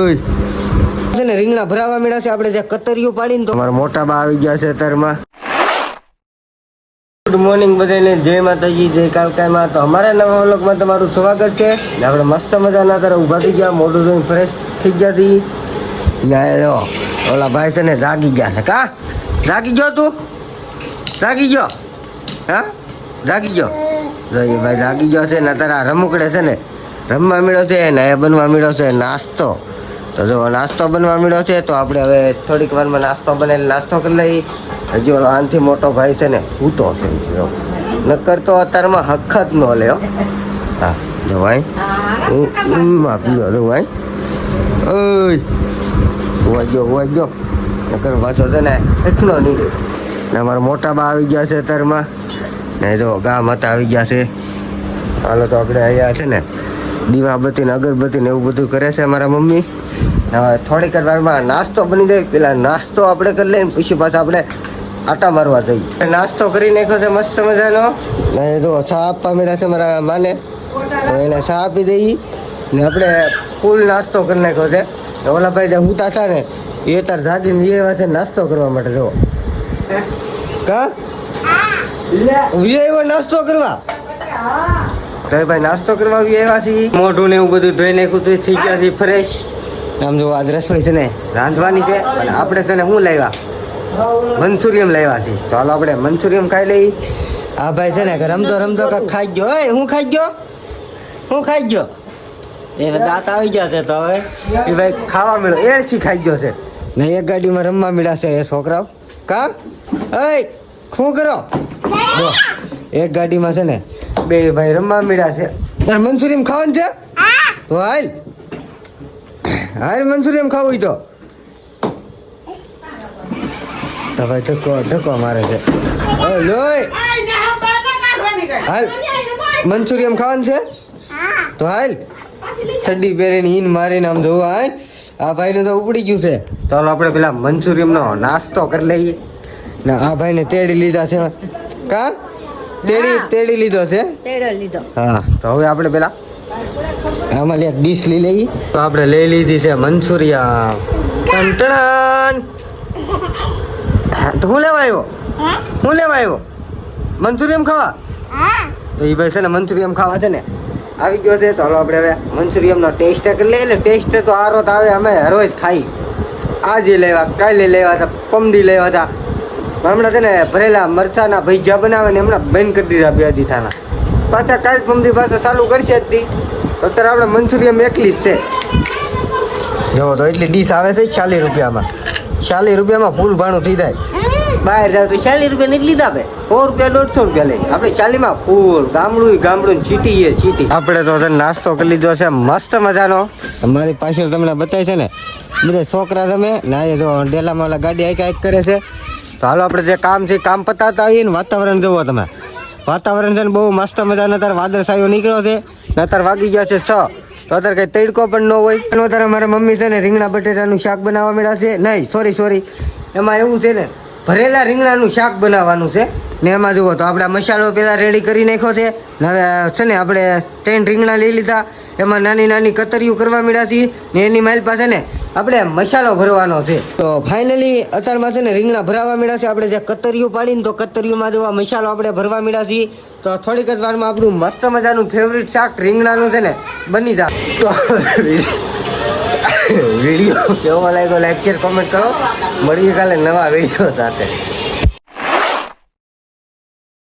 છે ને રીંગણા ભરાવા મળ્યા છે આપણે જે કતરીઓ પાડીને તો અમારા મોટા બા આવી ગયા છે અત્યારમાં. ગુડ મોર્નિંગ બધાને જય માતાજી જય કાલકામાં. તો અમારા નવા વ્લોગમાં તમારું સ્વાગત છે. ને આપણે મસ્ત મજાના તારે ઊભા થઈ ગયા મોઢું જોઈને ફ્રેશ થઈ ગયા છીએ. ઓલા ભાઈ છે ને જાગી ગયા છે. કા? જાગી ગયો તું? જાગી ગયો? હા? જાગી ગયો? જો એ ભાઈ જાગી ગયો છે ને તારા રમુકડે છે ને રમવા મળ્યો છે ને એ બનવા મળ્યો છે નાસ્તો. તો જો નાસ્તો બનવા મળ્યો છે, તો આપણે હવે થોડીક વારમાં નાસ્તો બનાવીને નાસ્તો કરી લઈ હજી ઓલો આનથી મોટો ભાઈ છે ને હૂતો છે. જો નક્કર તો અત્યારમાં હખત ન લ્યો હા. જો ભાઈ હું માફી જો ભાઈ. ઓય વાજો વાજો નકર પાછો છે ને એટલો નહીં ને અમારા મોટા બા આવી ગયા છે અત્યારમાં ને જો ગામ હતા, આવી ગયા છે. હાલો તો આપણે અહીંયા છે ને દીવાબત્તી ને અગરબત્તી ને એવું બધું કરે છે અમારા મમ્મી. હવે થોડીક વારમાં નાસ્તો બની જાય. પેલા નાસ્તો આપણે કરી લઈએ પછી પાછા આપણે આટા મારવા જઈએ. નાસ્તો કરી નાખ્યો છે મસ્ત મજાનો. ને જો ચા આપવા મળ્યા છે મારા માને. તો એને ચા આપી દઈએ. ને આપણે ફૂલ નાસ્તો કરી નાખ્યો છે. ઓલાભાઈ ઓલા ભાઈ જે હુતા હતા ને એ તાર જાગીને એવા છે નાસ્તો કરવા માટે જો કા? વિયે નાસ્તો કરવા? તો ભાઈ નાસ્તો કરવા બી આવ્યા છીએ. મોઢું ને એવું બધું ધોઈ નાખ્યું તો થઈ ગયા છે ફ્રેશ આમ જો આજ રસોઈ છે ને રાંધવાની છે. અને આપણે તને શું લાવ્યા? મંચુરિયમ લાવ્યા છીએ. તો હાલો આપણે મંચુરિયમ ખાઈ લઈ આ ભાઈ છે ને રમતો રમતો ખાઈ ગયો. એ હું ખાઈ ગયો? હું ખાઈ ગયો? એ દાંત આવી ગયા છે તો હવે. એ ભાઈ ખાવા મળ્યો. એ શી ખાઈ ગયો છે? ને એક ગાડીમાં રમવા મળ્યા છે એ છોકરાઓ. કા એ શું કરો? એક ગાડીમાં છે ને બે ભાઈ રમવા મળ્યા છે. તાર મંચુરિયમ ખાવાનું છે? તો હાલ. હાલ મંચુરિયમ ખાવું તો. તો ભાઈ ધક્કો ધક્કો મારે છે. હાલ. મંચુરિયમ ખાવાનું છે? તો હાલ. ચડ્ડી પહેરીને હિન મારીને આમ જોવા, હાલ. આ ભાઈને તો ઉપડી ગયું છે. તો આપણે પેલા મંચુરિયમનો નાસ્તો કરી લઈએ. ને આ ભાઈને તેડી લીધા છે. કા? તેડી તેડી લીધો છે? તેડો લીધો. હા. તો હવે આપણે પેલા આમાં એક ડીશ લઈ લઈ તો આપણે લઈ લીધી છે મંચુરિયા ટંટણ તો હું લેવા આવ્યો? હું? લેવા આવ્યો? મંચુરિયમ ખાવા? તો એ ભાઈ છે ને મંચુરિયમ ખાવા છે ને. આવી ગયો છે તો હાલો આપણે હવે મંચુરિયમનો ટેસ્ટ કરી લઈએ એટલે ટેસ્ટ તો આ રોજ આવે અમે રોજ ખાઈ. આજે લેવા કાલે લેવા હતા પમદી લેવા હતા. હમણાં તેને ભરેલા મરચાના ભજીયા બનાવે ને હમણાં બંધ કરી દીધા બે દીઠાના પાછા કાલ પમદી પાછા ચાલુ કરશે જ તી. અત્યારે આપણે મંચુરિયમ એકલી જ છે. જો તો એટલી ડીશ આવે છે ચાલીસ રૂપિયામાં. ચાલીસ રૂપિયામાં ફૂલ ભાણું થઈ જાય. બહાર જાવ તો ચાલીસ રૂપિયા એટલી જ આપે. સો રૂપિયા દોઢસો રૂપિયા લઈ આપણે ચાલીમાં ફૂલ ગામડું ગામડું ચીટી એ ચીટી. આપણે તો નાસ્તો કરી લીધો છે. મસ્ત મજાનો. અમારી પાછળ તમને બતાય છે ને બધા છોકરા રમે ના આ જો ડેલામાં ગાડી આઈક આઈક કરે છે. તો હાલો, આપણે જે કામ છે કામ પતાતા આવીએ ને વાતાવરણ જુઓ તમે. વાતાવરણ છે ને બહુ મસ્ત મજાનો અત્યારે વાદળછાયો નીકળ્યો છે. અત્યારે વાગી ગયા છે છ. તો અત્યારે કઈ તડકો પણ ન હોય. એનો અત્યારે મારા મમ્મી છે ને રીંગણા બટેટાનું શાક બનાવવા મળ્યા છે. નહીં સોરી સોરી એમાં એવું છે ને, ભરેલા રીંગણાનું શાક બનાવવાનું છે. ને એમાં જુઓ તો આપણે મસાલો પહેલાં રેડી કરી નાખ્યો છે. ને હવે છે ને આપણે ત્રણ રીંગણા લઈ લીધા. એમાં નાની નાની કતરીઓ કરવા મળ્યા છે ને એની માઇલ પાસે ને આપણે મસાલો ભરવાનો છે. તો ફાઇનલી અત્યારમાં છે ને રીંગણા ભરાવા મળ્યા છે. આપણે જે કતરીઓ પાડીને તો કતરીઓમાં જેવા મસાલો આપણે ભરવા મળ્યા છીએ, તો થોડીક જ વારમાં આપણું મસ્ત મજાનું ફેવરિટ શાક રીંગણાનું છે ને બની જાય. તો વીડિયો કેવો લાગ્યો? લાઈક શેર કોમેન્ટ કરો. મળીએ કાલે નવા વીડિયો સાથે.